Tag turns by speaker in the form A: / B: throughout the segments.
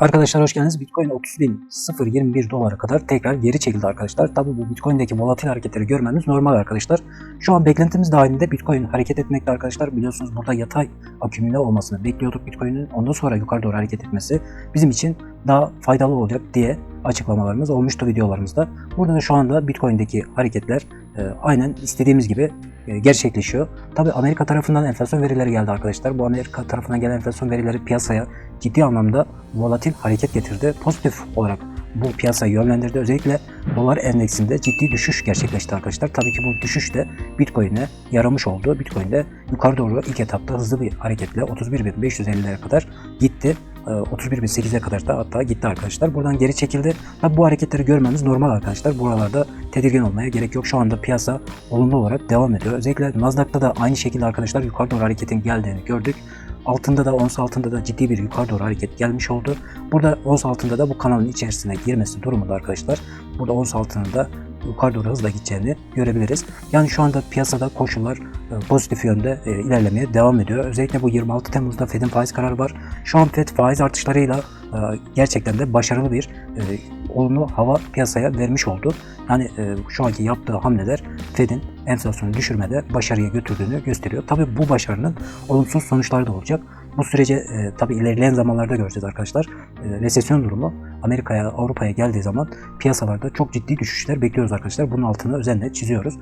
A: Arkadaşlar hoş geldiniz. Bitcoin 30.021 dolara kadar tekrar geri çekildi arkadaşlar. Tabi bu Bitcoin'deki volatil hareketleri görmemiz normal arkadaşlar. Şu an beklentimiz dahilinde Bitcoin hareket etmekte arkadaşlar. Biliyorsunuz burada yatay akümüle olmasını bekliyorduk Bitcoin'in. Ondan sonra yukarı doğru hareket etmesi bizim için daha faydalı olacak diye açıklamalarımız olmuştu videolarımızda. Burada da şu anda Bitcoin'deki hareketler aynen istediğimiz gibi e, gerçekleşiyor. Tabi Amerika tarafından enflasyon verileri geldi arkadaşlar. Bu Amerika tarafından gelen enflasyon verileri piyasaya ciddi anlamda volatil hareket getirdi. Pozitif olarak bu piyasayı yönlendirdi. Özellikle dolar endeksinde ciddi düşüş gerçekleşti arkadaşlar. Tabii ki bu düşüş de Bitcoin'e yaramış oldu. Bitcoin de yukarı doğru ilk etapta hızlı bir hareketle 31.550'lere kadar gitti. 31.800'e kadar da hatta gitti arkadaşlar. Buradan geri çekildi. Tabi bu hareketleri görmemiz normal arkadaşlar. Buralarda tedirgin olmaya gerek yok. Şu anda piyasa olumlu olarak devam ediyor. Özellikle Nasdaq'ta da aynı şekilde arkadaşlar yukarı doğru hareketin geldiğini gördük. Altında da ons altında da ciddi bir yukarı doğru hareket gelmiş oldu. Burada ons altında da bu kanalın içerisine girmesi durumunda arkadaşlar. Burada ons altında da yukarı doğru hızla gideceğini görebiliriz. Yani şu anda piyasada koşullar e, pozitif yönde e, ilerlemeye devam ediyor. Özellikle bu 26 Temmuz'da Fed'in faiz kararı var. Şu an Fed faiz artışlarıyla e, gerçekten de başarılı bir olumlu hava piyasaya vermiş oldu. Yani şu anki yaptığı hamleler Fed'in enflasyonu düşürmede başarıya götürdüğünü gösteriyor. Tabi bu başarının olumsuz sonuçları da olacak. Bu sürece e, tabi ilerleyen zamanlarda göreceğiz arkadaşlar. E, resesyon durumu Amerika'ya, Avrupa'ya geldiği zaman piyasalarda çok ciddi düşüşler bekliyoruz arkadaşlar. Bunun altını özenle çiziyoruz.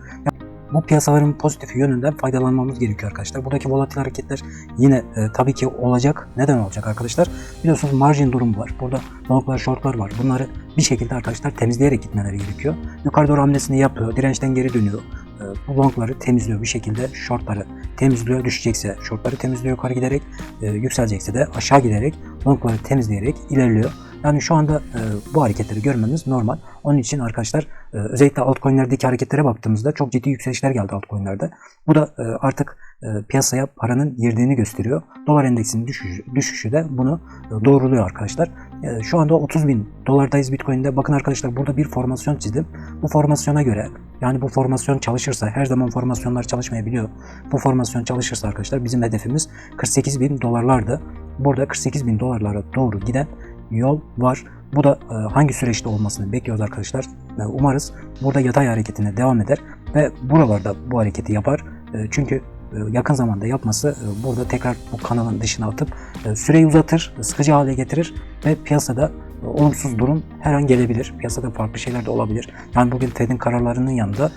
A: Bu piyasaların pozitif yönünden faydalanmamız gerekiyor arkadaşlar. Buradaki volatil hareketler yine e, tabii ki olacak. Neden olacak arkadaşlar? Biliyorsunuz margin durumu var. Burada longlar, shortlar var. Bunları bir şekilde arkadaşlar temizleyerek gitmeleri gerekiyor. Yukarı doğru hamlesini yapıyor. Dirençten geri dönüyor. E, longları temizliyor bir şekilde. Shortları temizliyor. Düşecekse shortları temizliyor yukarı giderek. E, yükselecekse de aşağı giderek longları temizleyerek ilerliyor. Yani şu anda e, bu hareketleri görmemiz normal. Onun için arkadaşlar e, özellikle altcoin'lerdeki hareketlere baktığımızda çok ciddi yükselişler geldi altcoin'lerde. Bu da e, artık e, piyasaya paranın girdiğini gösteriyor. Dolar endeksinin düşüşü, düşüşü de bunu e, doğruluyor arkadaşlar. E, şu anda 30 bin dolardayız Bitcoin'de. Bakın arkadaşlar burada bir formasyon çizdim. Bu formasyona göre yani bu formasyon çalışırsa her zaman formasyonlar çalışmayabiliyor. Bu formasyon çalışırsa arkadaşlar bizim hedefimiz 48 bin dolarlardı. Burada 48 bin dolarlara doğru giden yol var. Bu da e, hangi süreçte olmasını bekliyoruz arkadaşlar. E, umarız burada yatay hareketine devam eder ve buralarda bu hareketi yapar. E, çünkü yakın zamanda yapması burada tekrar bu kanalın dışına atıp süreyi uzatır, sıkıcı hale getirir ve piyasada olumsuz durum her an gelebilir. Piyasada farklı şeyler de olabilir. Yani bugün Fed'in kararlarının yanında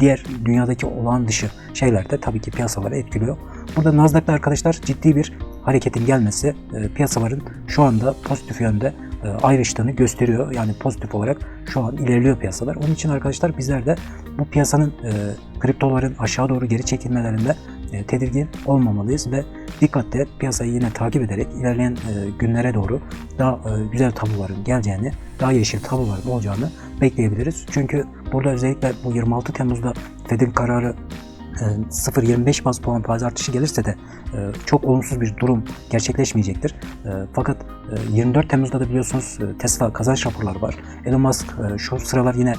A: diğer dünyadaki olağan dışı şeyler de tabii ki piyasaları etkiliyor. Burada Nasdaq'ta arkadaşlar ciddi bir hareketin gelmesi piyasaların şu anda pozitif yönde ayrıştığını gösteriyor. Yani pozitif olarak şu an ilerliyor piyasalar. Onun için arkadaşlar bizler de bu piyasanın kriptoların aşağı doğru geri çekilmelerinde tedirgin olmamalıyız ve dikkatle piyasayı yine takip ederek ilerleyen günlere doğru daha güzel tabloların geleceğini, daha yeşil tabloların olacağını bekleyebiliriz. Çünkü burada özellikle bu 26 Temmuz'da Fed'in kararı 0.25 baz puan faiz artışı gelirse de çok olumsuz bir durum gerçekleşmeyecektir. Fakat 24 Temmuz'da da biliyorsunuz Tesla kazanç raporları var. Elon Musk şu sıralar yine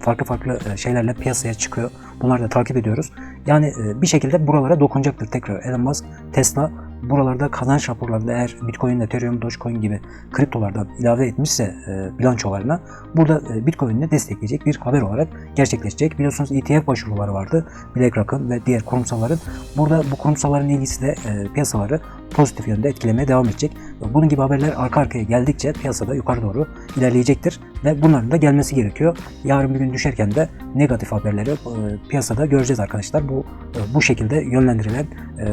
A: farklı farklı şeylerle piyasaya çıkıyor. Bunları da takip ediyoruz. Yani bir şekilde buralara dokunacaktır tekrar Elon Musk, Tesla buralarda kazanç raporlarında eğer Bitcoin, Ethereum, Dogecoin gibi kriptolardan ilave etmişse e, bilançolarına burada e, Bitcoin'i destekleyecek bir haber olarak gerçekleşecek. Biliyorsunuz ETF başvuruları vardı BlackRock'ın ve diğer kurumsalların. Burada bu kurumsalların ilgisi de e, piyasaları pozitif yönde etkilemeye devam edecek. Bunun gibi haberler arka arkaya geldikçe piyasada yukarı doğru ilerleyecektir ve bunların da gelmesi gerekiyor. Yarın bir gün düşerken de negatif haberleri e, piyasada göreceğiz arkadaşlar. Bu e, bu şekilde yönlendirilen e,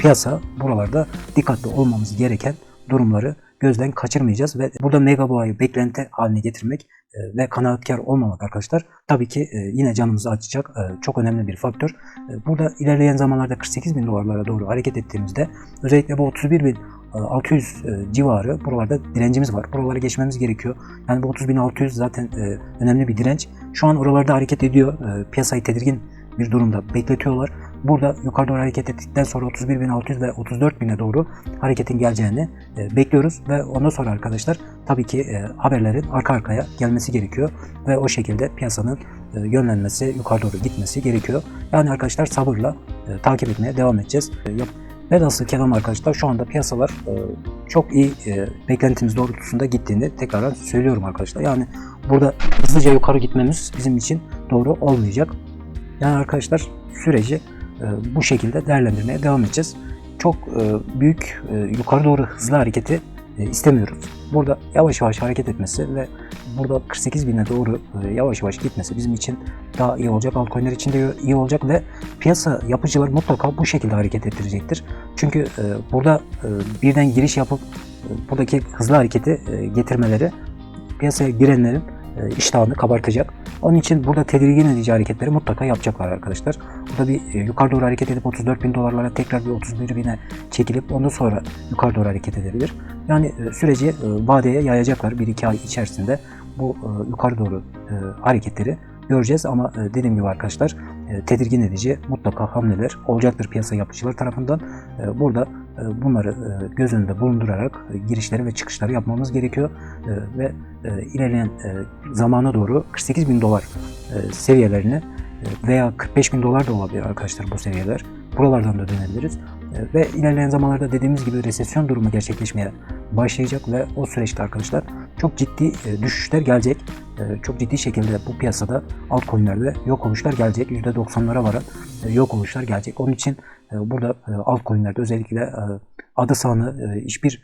A: piyasa buralarda dikkatli olmamız gereken durumları gözden kaçırmayacağız ve burada mega boğayı beklenti haline getirmek e, ve kanaatkar olmamak arkadaşlar tabii ki e, yine canımızı açacak e, çok önemli bir faktör. Burada ilerleyen zamanlarda 48 bin dolarlara doğru hareket ettiğimizde özellikle bu 31 bin 600 civarı buralarda direncimiz var. Buraları geçmemiz gerekiyor. Yani bu 30.600 zaten önemli bir direnç. Şu an oralarda hareket ediyor. Piyasayı tedirgin bir durumda bekletiyorlar. Burada yukarı doğru hareket ettikten sonra 31.600 ve 34.000'e doğru hareketin geleceğini e, bekliyoruz ve ondan sonra arkadaşlar tabii ki e, haberlerin arka arkaya gelmesi gerekiyor ve o şekilde piyasanın e, yönlenmesi, yukarı doğru gitmesi gerekiyor. Yani arkadaşlar sabırla e, takip etmeye devam edeceğiz. E, Velhasıl kelam arkadaşlar şu anda piyasalar e, çok iyi e, beklentimiz doğrultusunda gittiğini tekrar söylüyorum arkadaşlar. Yani burada hızlıca yukarı gitmemiz bizim için doğru olmayacak. Yani arkadaşlar süreci bu şekilde değerlendirmeye devam edeceğiz. Çok e, büyük e, yukarı doğru hızlı hareketi e, istemiyoruz. Burada yavaş yavaş hareket etmesi ve burada 48 bine doğru e, yavaş yavaş gitmesi bizim için daha iyi olacak. Altcoin'ler için de iyi olacak ve piyasa yapıcılar mutlaka bu şekilde hareket ettirecektir. Çünkü e, burada e, birden giriş yapıp e, buradaki hızlı hareketi e, getirmeleri piyasaya girenlerin e, iştahını kabartacak. Onun için burada tedirgin edici hareketleri mutlaka yapacaklar arkadaşlar. Burada bir e, yukarı doğru hareket edip 34 bin dolarlara tekrar bir 31 bine çekilip ondan sonra yukarı doğru hareket edebilir. Yani e, süreci e, vadeye yayacaklar 1-2 ay içerisinde bu e, yukarı doğru e, hareketleri göreceğiz ama e, dediğim gibi arkadaşlar e, tedirgin edici mutlaka hamleler olacaktır piyasa yapıcılar tarafından. E, burada e, bunları e, göz önünde bulundurarak e, girişleri ve çıkışları yapmamız gerekiyor E, ve e, ilerleyen e, zamana doğru 48 bin dolar e, seviyelerini e, veya 45 bin dolar da olabilir arkadaşlar bu seviyeler. Buralardan da dönebiliriz. E, ve ilerleyen zamanlarda dediğimiz gibi resesyon durumu gerçekleşmeye başlayacak ve o süreçte arkadaşlar çok ciddi e, düşüşler gelecek. E, çok ciddi şekilde bu piyasada altcoin'lerde yok oluşlar gelecek. %90'lara varan e, yok oluşlar gelecek. Onun için e, burada altcoin'lerde özellikle adı sanı hiçbir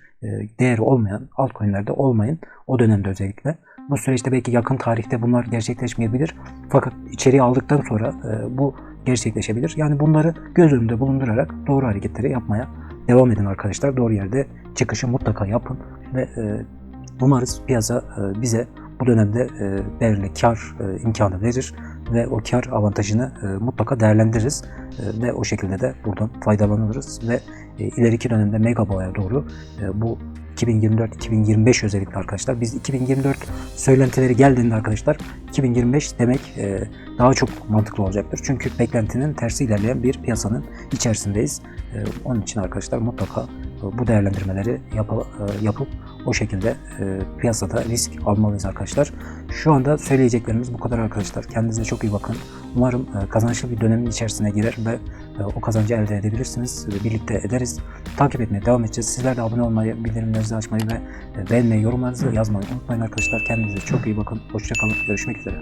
A: değeri olmayan altcoin'lerde olmayın. O dönemde özellikle. Bu süreçte belki yakın tarihte bunlar gerçekleşmeyebilir. Fakat içeriye aldıktan sonra bu gerçekleşebilir. Yani bunları göz önünde bulundurarak doğru hareketleri yapmaya devam edin arkadaşlar. Doğru yerde çıkışı mutlaka yapın ve umarız piyasa bize bu dönemde e, belirli kar e, imkanı verir ve o kar avantajını e, mutlaka değerlendiririz E, ve o şekilde de buradan faydalanırız ve e, ileriki dönemde mega boğaya doğru e, bu 2024-2025 özellikle arkadaşlar. Biz 2024 söylentileri geldiğinde arkadaşlar 2025 demek e, daha çok mantıklı olacaktır. Çünkü beklentinin tersi ilerleyen bir piyasanın içerisindeyiz. E, onun için arkadaşlar mutlaka bu değerlendirmeleri yap, yapıp o şekilde e, piyasada risk almalıyız arkadaşlar. Şu anda söyleyeceklerimiz bu kadar arkadaşlar. Kendinize çok iyi bakın. Umarım e, kazançlı bir dönemin içerisine girer ve e, o kazancı elde edebilirsiniz. Birlikte ederiz. Takip etmeye devam edeceğiz. Sizler de abone olmayı, bildirimlerinizi açmayı ve e, beğenmeyi, yorumlarınızı yazmayı unutmayın arkadaşlar. Kendinize çok iyi bakın. Hoşçakalın. Görüşmek üzere.